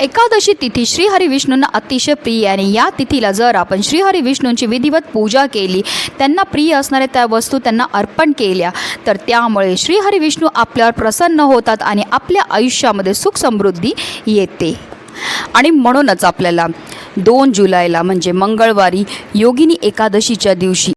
एकादशी तिथी श्रीहरी विष्णूंना अतिशय प्रिय आणि या तिथीला जर आपण श्रीहरी विष्णूंची विधिवत पूजा केली त्यांना प्रिय असणाऱ्या त्या वस्तू त्यांना अर्पण केल्या तर त्यामुळे श्रीहरी विष्णू आपल्यावर प्रसन्न होतात आणि आपल्या आयुष्यामध्ये सुख समृद्धी येते. आणि म्हणूनच आपल्याला दोन जुलैला म्हणजे मंगळवारी योगिनी एकादशीच्या दिवशी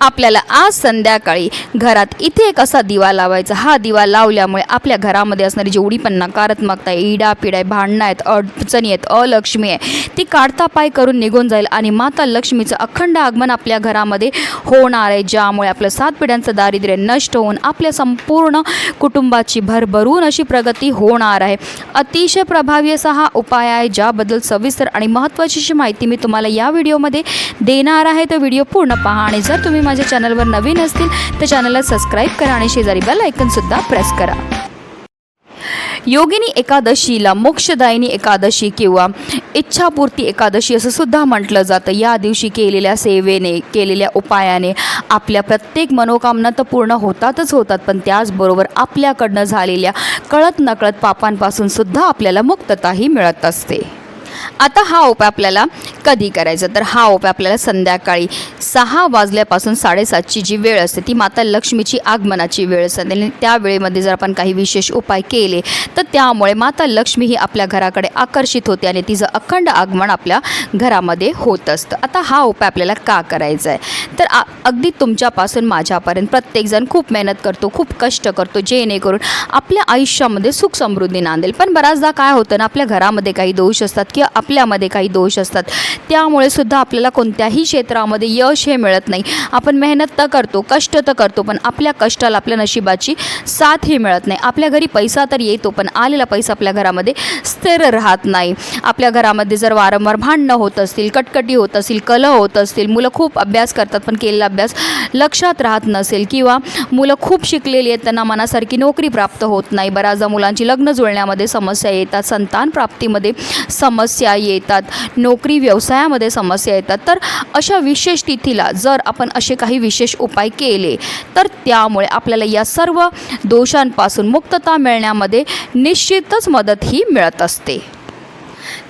आपल्याला आज संध्याकाळी घरात इथे एक असा दिवा लावायचा. हा दिवा लावल्यामुळे आपल्या घरामध्ये असणारी जेवढी पण नकारात्मकता आहे इडा आहे भांडणं आहेत अडचणी आहेत अलक्ष्मी आहे ती काढता पाय करून निघून जाईल आणि माता लक्ष्मीचं अखंड आगमन आपल्या घरामध्ये होणार आहे ज्यामुळे आपलं सात पिढ्यांचं दारिद्र्य नष्ट होऊन आपल्या संपूर्ण कुटुंबाची भरभरून अशी प्रगती होणार आहे. अतिशय प्रभावी असा हा उपाय आहे ज्याबद्दल सविस्तर आणि महत्त्वाची अशी माहिती मी तुम्हाला या व्हिडिओमध्ये देणार आहे. तर व्हिडिओ पूर्ण पहा आणि जर तुम्ही माझ्या चॅनलवर नवीन असतील तर चॅनलला सबस्क्राईब करा आणि शेजारी बेल ऐकनसुद्धा प्रेस करा. योगिनी एकादशीला मोक्षदायिनी एकादशी किंवा इच्छापूर्ती एकादशी असं सुद्धा म्हटलं जातं. या दिवशी केलेल्या सेवेने केलेल्या उपायाने आपल्या प्रत्येक मनोकामना तर पूर्ण होतातच होतात पण त्याचबरोबर आपल्याकडनं झालेल्या कळत नकळत पापांपासून सुद्धा आपल्याला मुक्तताही मिळत असते. आता हा उपाय आपल्याला कधी करायचा? तर हा उपाय आपल्याला संध्याकाळी सहा वाजल्यापासून साडेसातची जी वेळ असते ती माता लक्ष्मीची आगमनाची वेळ असते. आणि त्या वेळेमध्ये जर आपण काही विशेष उपाय केले तर त्यामुळे माता लक्ष्मी ही आपल्या घराकडे आकर्षित होते आणि तिचं अखंड आगमन आपल्या घरामध्ये होत असतं. आता हा उपाय आपल्याला का करायचा आहे तर अगदी तुमच्यापासून माझ्यापर्यंत प्रत्येकजण खूप मेहनत करतो खूप कष्ट करतो जेणेकरून आपल्या आयुष्यामध्ये सुख समृद्धी नांदेल. पण बऱ्याचदा काय होतं ना आपल्या घरामध्ये काही दोष असतात की किंवा आपल्यामध्ये काही दोष असतात. त्यामुळे सुद्धा आपल्याला कोणत्याही क्षेत्रामध्ये यश हे मिळत नाही. आपण मेहनत तर करतो कष्ट तर करतो पण आपल्या कष्टाला आपल्या नशिबाची साथ ही मिळत नाही. आपल्या घरी पैसा तर येतो पण आलेला पैसा आपल्या घरामध्ये स्थिर राहत नाही. आपल्या घरामध्ये जर वारंवार भांडणं होत असतील कटकटी होत असतील कलह होत असतील मुलं खूप अभ्यास करतात पण केलेला अभ्यास लक्षात राहत नसेल किंवा मुलं खूप शिकलेली आहेत त्यांना मनासारखी नोकरी प्राप्त होत नाही. बऱ्याचदा मुलांची लग्न जुळण्यामध्ये समस्या येतात संतान प्राप्तीमध्ये समस्या समस्या येतात नोकरी व्यवसायामध्ये समस्या येतात. तर अशा विशेष तिथीला जर आपण असे काही विशेष उपाय केले तर त्यामुळे आपल्याला या सर्व दोषांपासून मुक्तता मिळण्यामध्ये निश्चितच मदत ही मिळत असते.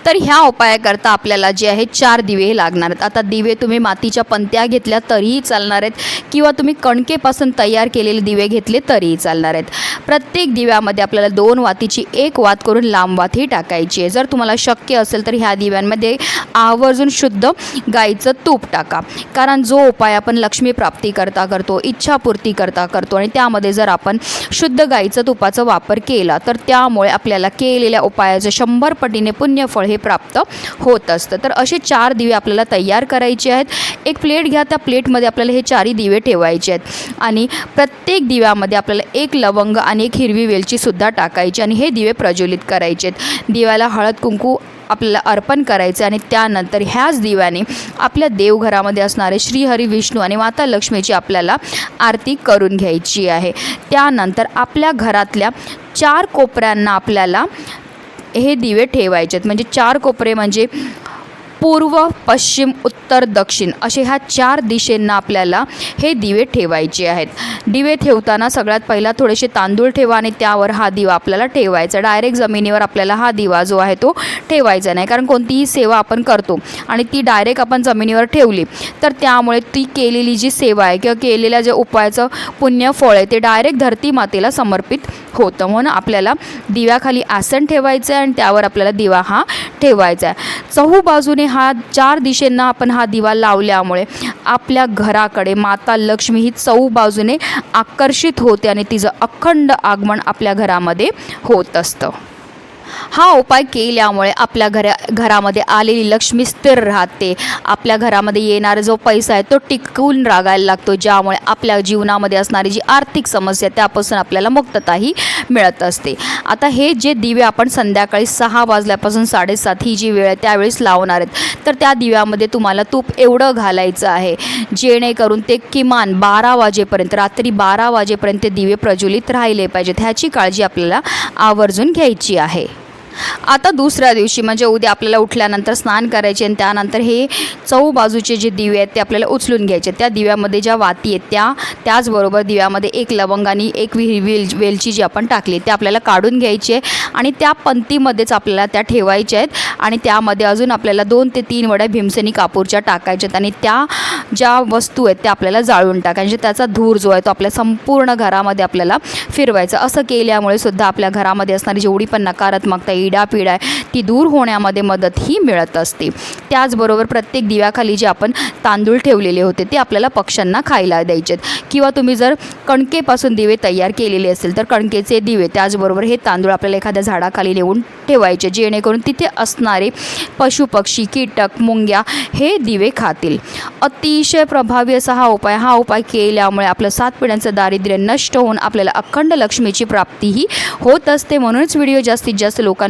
तर ह्या उपायाकरता आपल्याला जे आहे चार दिवे लागणार आहेत. आता दिवे तुम्ही मातीच्या पंत्या घेतल्या तरीही चालणार आहेत. किंवा तुम्ही कणकेपासून तयार केलेले दिवे घेतले तरीही चालणार आहेत. प्रत्येक दिव्यामध्ये आपल्याला दोन वातीची एक वात करून लांब वात ही टाकायची आहे. जर तुम्हाला शक्य असेल तर ह्या दिव्यांमध्ये आवर्जून शुद्ध गाईचं तूप टाका. कारण जो उपाय आपण लक्ष्मी प्राप्ती करता करतो इच्छापूर्ती करता करतो आणि त्यामध्ये जर आपण शुद्ध गाईचं तुपाचा वापर केला तर त्यामुळे आपल्याला केलेल्या उपायाचं शंभर पटीने पुण्यफळ हे प्राप्त होत असतं. तर असे चार दिवे आपल्याला तयार करायचे आहेत. एक प्लेट घ्या त्या प्लेटमध्ये आपल्याला हे चारही दिवे ठेवायचे आहेत. आणि प्रत्येक दिव्यामध्ये आपल्याला एक लवंग आणि एक हिरवी वेलचीसुद्धा टाकायची आणि हे दिवे प्रज्वलित करायचे आहेत. दिव्याला हळद कुंकू आपल्याला अर्पण करायचे आणि त्यानंतर ह्याच दिव्याने आपल्या देवघरामध्ये असणारे श्रीहरी विष्णू आणि माता लक्ष्मीची आपल्याला आरती करून घ्यायची आहे. त्यानंतर आपल्या घरातल्या चार कोपऱ्यांना आपल्याला हे दिवे ठेवायचे आहेत म्हणजे चार कोपरे म्हणजे पूर्व पश्चिम उत्तर दक्षिण असे ह्या चार दिशेंना आपल्याला हे दिवे ठेवायचे आहेत. दिवे ठेवताना सगळ्यात पहिला थोडेसे तांदूळ ठेवा आणि त्यावर हा दिवा आपल्याला ठेवायचा. डायरेक्ट जमिनीवर आपल्याला हा दिवा जो आहे तो ठेवायचा नाही. कारण कोणतीही सेवा आपण करतो आणि ती डायरेक्ट आपण जमिनीवर ठेवली तर त्यामुळे ती केलेली जी सेवा आहे किंवा केलेल्या जे उपायाचं पुण्य फळ आहे ते डायरेक्ट धरती मातेला समर्पित होतं. म्हणून आपल्याला दिव्याखाली आसन ठेवायचं आहे आणि त्यावर आपल्याला दिवा हा ठेवायचा आहे चहू बाजूने हा चार दिशेंना आपण हा दिवा लावल्यामुळे आपल्या घराकडे माता लक्ष्मी ही चहू बाजूने आकर्षित होते आणि तिचं अखंड आगमन आपल्या घरामध्ये होत असतं. हा उपाय केल्यामुळे आपल्या घरा घरामध्ये आलेली लक्ष्मी स्थिर राहते. आपल्या घरामध्ये येणारा जो पैसा आहे तो टिकून रागायला लागतो ज्यामुळे आपल्या जीवनामध्ये असणारी जी आर्थिक समस्या आहे, त्यापासून आपल्याला मुक्तताही मिळत असते. आता हे जे दिवे आपण संध्याकाळी सहा वाजल्यापासून साडेसात ही जी वेळ आहे त्यावेळेस लावणार आहेत. तर त्या दिव्यामध्ये तुम्हाला तूप एवढं घालायचं आहे जेणेकरून ते किमान बारा वाजेपर्यंत रात्री बारा वाजेपर्यंत ते दिवे प्रज्वलित राहिले पाहिजेत. ह्याची काळजी आपल्याला आवर्जून घ्यायची आहे. आता दुसऱ्या दिवशी म्हणजे उद्या आपल्याला उठल्यानंतर स्नान करायचे आणि त्यानंतर हे चौ बाजूचे जे दिवे आहेत ते आपल्याला उचलून घ्यायचे. त्या दिव्यामध्ये ज्या वाती आहेत त्या त्याचबरोबर दिव्यामध्ये एक लवंग आणि एक वि वेल वेलची जी आपण टाकली ते आपल्याला काढून घ्यायची आहे आणि त्या पंक्तीमध्येच आपल्याला त्या ठेवायच्या आहेत आणि त्यामध्ये अजून आपल्याला दोन ते तीन वड्या भीमसेनी कापूरच्या टाकायच्या आहेत आणि त्या ज्या वस्तू आहेत त्या आपल्याला जाळून टाकायच्या म्हणजे त्याचा धूर जो आहे तो आपल्या संपूर्ण घरामध्ये आपल्याला फिरवायचा. असं केल्यामुळे सुद्धा आपल्या घरामध्ये असणारी जेवढी पण नकारात्मकता येईल इडापिडा आहे ती दूर होण्यामध्ये मदतही मिळत असते. त्याचबरोबर प्रत्येक दिव्याखाली जे आपण तांदूळ ठेवलेले होते ते आपल्याला पक्ष्यांना खायला द्यायचे आहेत किंवा तुम्ही जर कणकेपासून दिवे तयार केलेले असेल तर कणकेचे दिवे त्याचबरोबर हे तांदूळ आपल्याला एखाद्या झाडाखाली नेऊन ठेवायचे जेणेकरून तिथे असणारे पशुपक्षी कीटक मुंग्या हे दिवे खातील. अतिशय प्रभावी असा हा उपाय हा उपाय केल्यामुळे आपलं सात पिढ्यांचं दारिद्र्य नष्ट होऊन आपल्याला अखंड लक्ष्मीची प्राप्तीही होत असते. म्हणूनच व्हिडिओ जास्तीत जास्त लोकांना